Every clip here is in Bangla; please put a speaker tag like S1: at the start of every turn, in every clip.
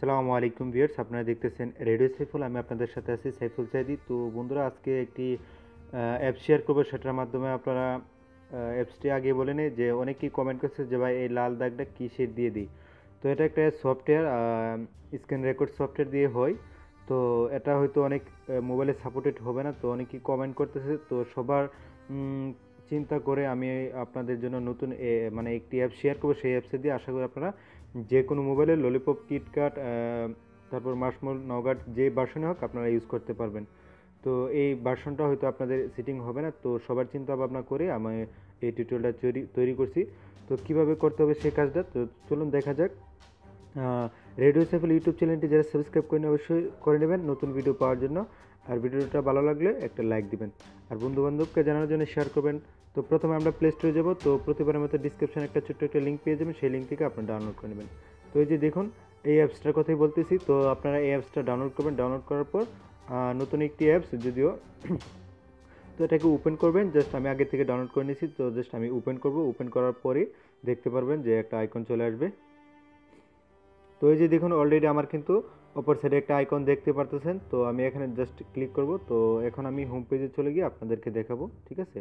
S1: আসসালামু আলাইকুম ভিউয়ার্স, আপনারা দেখতেছেন রেডিও সাইফুল। আমি আপনাদের সাথে আছি সাইফুল সাইদি। তো বন্ধুরা, আজকে একটি অ্যাপ শেয়ার করব। সেটার মাধ্যমে আপনারা অ্যাপসটি আগে বলে নেই যে, অনেকেই কমেন্ট করছে যে, ভাই, এই লাল দাগটা কিসের দিয়ে দিই? তো এটা একটা সফটওয়্যার স্ক্রিন রেকর্ড সফটওয়্যার দিয়ে হয়। তো এটা হয়তো অনেক মোবাইলে সাপোর্টেড হবে না। তো অনেকেই কমেন্ট করতেছে। তো সবার চিন্তা করে আমি আপনাদের জন্য নতুন মানে একটি অ্যাপ শেয়ার করব। সেই অ্যাপসে দিয়ে আশা করি আপনারা যে কোনো মোবাইলে ললিপপ কিটকাট তারপর মাসমোল নগাট যে ভার্সনে হোক আপনারা ইউজ করতে পারবেন। তো এই ভার্সনটা হয়তো আপনাদের সিটিং হবে না, তো সবার চিন্তা ভাবনা করে আমি এই টিউটোরিয়ালটা তৈরি তৈরি করছি। তো কীভাবে করতে হবে সেই কাজটা? তো চলুন দেখা যাক। রেডিও সেফল ইউটিউব চ্যানেলটি যারা সাবস্ক্রাইব করেন অবশ্যই করে নেবেন। নতুন ভিডিও পাওয়ার জন্য। আর ভিডিওটা ভালো লাগলে একটা লাইক দিবেন। আর বন্ধু বান্ধবকে জানানোর জন্য শেয়ার করবেন। তো প্রথমে আমরা প্লে স্টোরে যাব। তো প্রতিবারের মতো ডিসক্রিপশনে একটা ছোট্ট একটা লিঙ্ক পেয়ে যাবেন। সেই লিঙ্ক থেকে আপনারা ডাউনলোড করে নেবেন। তো এই যে দেখুন, এই অ্যাপসটার কথাই বলতেছি। তো আপনারা এই অ্যাপসটা ডাউনলোড করবেন। ডাউনলোড করার পর নতুন একটি অ্যাপস যদিও তো এটাকে ওপেন করবেন। জাস্ট আমি আগে থেকে ডাউনলোড করে নিয়েছি। তো জাস্ট আমি ওপেন করব। ওপেন করার পরে দেখতে পারবেন যে একটা আইকন চলে আসবে। তো এই যে দেখুন অলরেডি আমার কিন্তু অপর সাইডে একটা আইকন দেখতে পারতেছেন। তো আমি এখানে জাস্ট ক্লিক করব। তো এখন আমি হোম পেজে চলে গিয়ে আপনাদেরকে দেখাবো ঠিক আছে?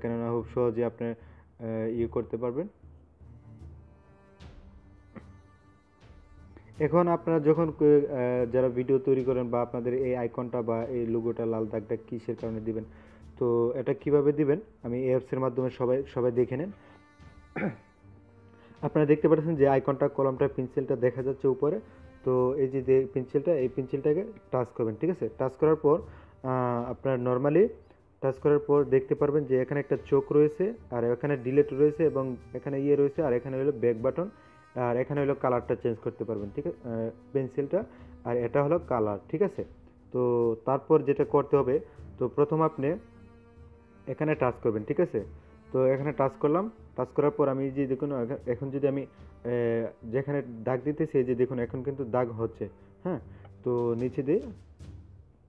S1: কেননা খুব সহজে আপনি আহ, ইয়ে করতে পারবেন। এখন আপনারা যখন যারা ভিডিও তৈরি করেন বা আপনাদের এই আইকনটা বা এই লোগোটা লাল দাগটা কিসের কারণে দিবেন? তো এটা কীভাবে দিবেন? আমি অ্যাপসের মাধ্যমে সবাই সবাই দেখে নেন। আপনারা দেখতে পাচ্ছেন যে আইকনটা কলমটা পেন্সিলটা দেখা যাচ্ছে উপরে। তো এই যে পেন্সিলটা এই পেন্সিলটাকে টাচ করবেন, ঠিক আছে? টাচ করার পর আপনার নর্মালি টাচ করার পর দেখতে পারবেন যে এখানে একটা চোখ রয়েছে, আর এখানে ডিলেট রয়েছে এবং এখানে ইয়ে রয়েছে, আর এখানে হলো ব্যাক বাটন আর এখানে হলো কালারটা চেঞ্জ করতে পারবেন, ঠিক আছে? পেন্সিলটা আর এটা হলো কালার ঠিক আছে? তো তারপর যেটা করতে হবে, তো প্রথম আপনি এখানে টাচ করবেন, ঠিক আছে? তো এখানে টাচ করলাম টাচ করার পর আমি যে দেখুন, এখা- এখন যদি আমি যেখানে দাগ দিতেছি, এই যে দেখুন, এখন কিন্তু দাগ হচ্ছে হ্যাঁ? তো নিচে দিয়ে,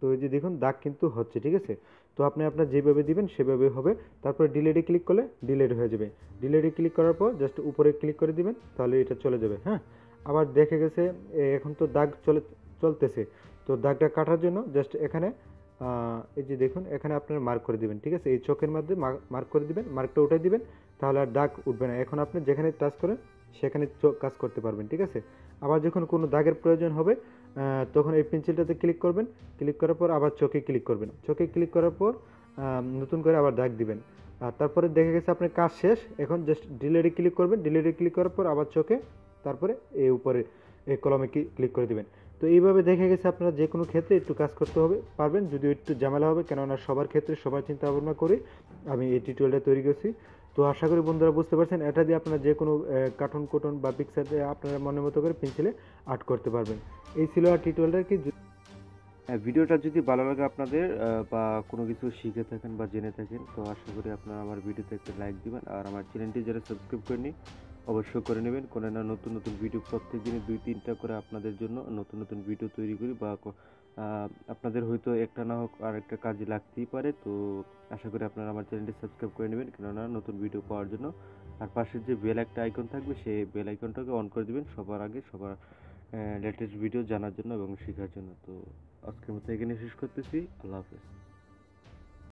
S1: তো এই যে দেখুন, দাগ কিন্তু হচ্ছে, ঠিক আছে? তো আপনি আপনার যেভাবে দিবেন, সেভাবে হবে। তারপরে ডিলেটে ক্লিক করলে ডিলেট হয়ে যাবে। ডিলেটে ক্লিক করার পর জাস্ট উপরে ক্লিক করে দিবেন, তাহলে এটা চলে যাবে হ্যাঁ? আবার দেখে গেছে এখন তো দাগ চলে, চলতেছে। তো দাগটা কাটার জন্য জাস্ট এখানে এই যে দেখুন, এখানে আপনার মার্ক করে দিবেন, ঠিক আছে? এই চোখের মধ্যে মার্ক করে দিবেন মার্কটা উঠাই দিবেন, তাহলে আর দাগ উঠবে না। এখন আপনি যেখানে টাচ করেন, সেখানে চোখ কাজ করতে পারবেন, ঠিক আছে? আবার যখন কোনো দাগের প্রয়োজন হবে তখন এই পেন্সিলটাতে ক্লিক করবেন। ক্লিক করার পর আবার চোখে ক্লিক করবেন। চোখে ক্লিক করার পর নতুন করে আবার দাগ দিবেন। আর তারপরে দেখে গেছে আপনার কাজ শেষ, এখন জাস্ট ডিলেটে ক্লিক করবেন। ডিলেটে ক্লিক করার পর আবার চোখে, তারপরে এই উপরে এই কলমে ক্লিক করে দিবেন। তো এইভাবে দেখা গেছে আপনারা যে কোনো ক্ষেত্রে একটু কাজ করতে হবে পারবেন? যদিও একটু ঝামেলা হবে কেননা সবার ক্ষেত্রে সবার চিন্তা ভাবনা করে আমি এই টিউটোরিয়ালটা তৈরি করছি। তো আশা করি বন্ধুরা বুঝতে পারছেন এটা দিয়ে আপনারা যে কোনো কার্টুন কোটন বা পিকচার দিয়ে আপনারা মনের মতো করে পেন্সিলে আর্ট করতে পারবেন। এই ছিল আর টিউটোরিয়ালটা কি।
S2: হ্যাঁ, ভিডিওটা যদি ভালো লাগে আপনাদের বা কোনো কিছু শিখে থাকেন বা জেনে থাকেন তো আশা করি আপনারা আমার ভিডিওতে একটা লাইক দিবেন। আর আমার চ্যানেলটি যারা সাবস্ক্রাইব করেনি অবশ্যই করে নেবেন। কোনো না নতুন নতুন ভিডিও প্রত্যেক দিনে দুই, তিনটা করে আপনাদের জন্য নতুন নতুন ভিডিও তৈরি করি বা আপনাদের হয়তো একটা না হোক আর একটা কাজে লাগতেই পারে। তো আশা করি আপনারা আমার চ্যানেলটি সাবস্ক্রাইব করে নেবেন। কেননা নতুন ভিডিও পাওয়ার জন্য আর পাশের যে বেল একটা আইকন থাকবে, সেই বেল আইকনটাকে অন করে দিবেন সবার আগে, সবার লেটেস্ট ভিডিও জানার জন্য এবং শেখার জন্য। তো আজকের মতো এখানে শেষ করতেছি। আল্লাহ হাফেজ।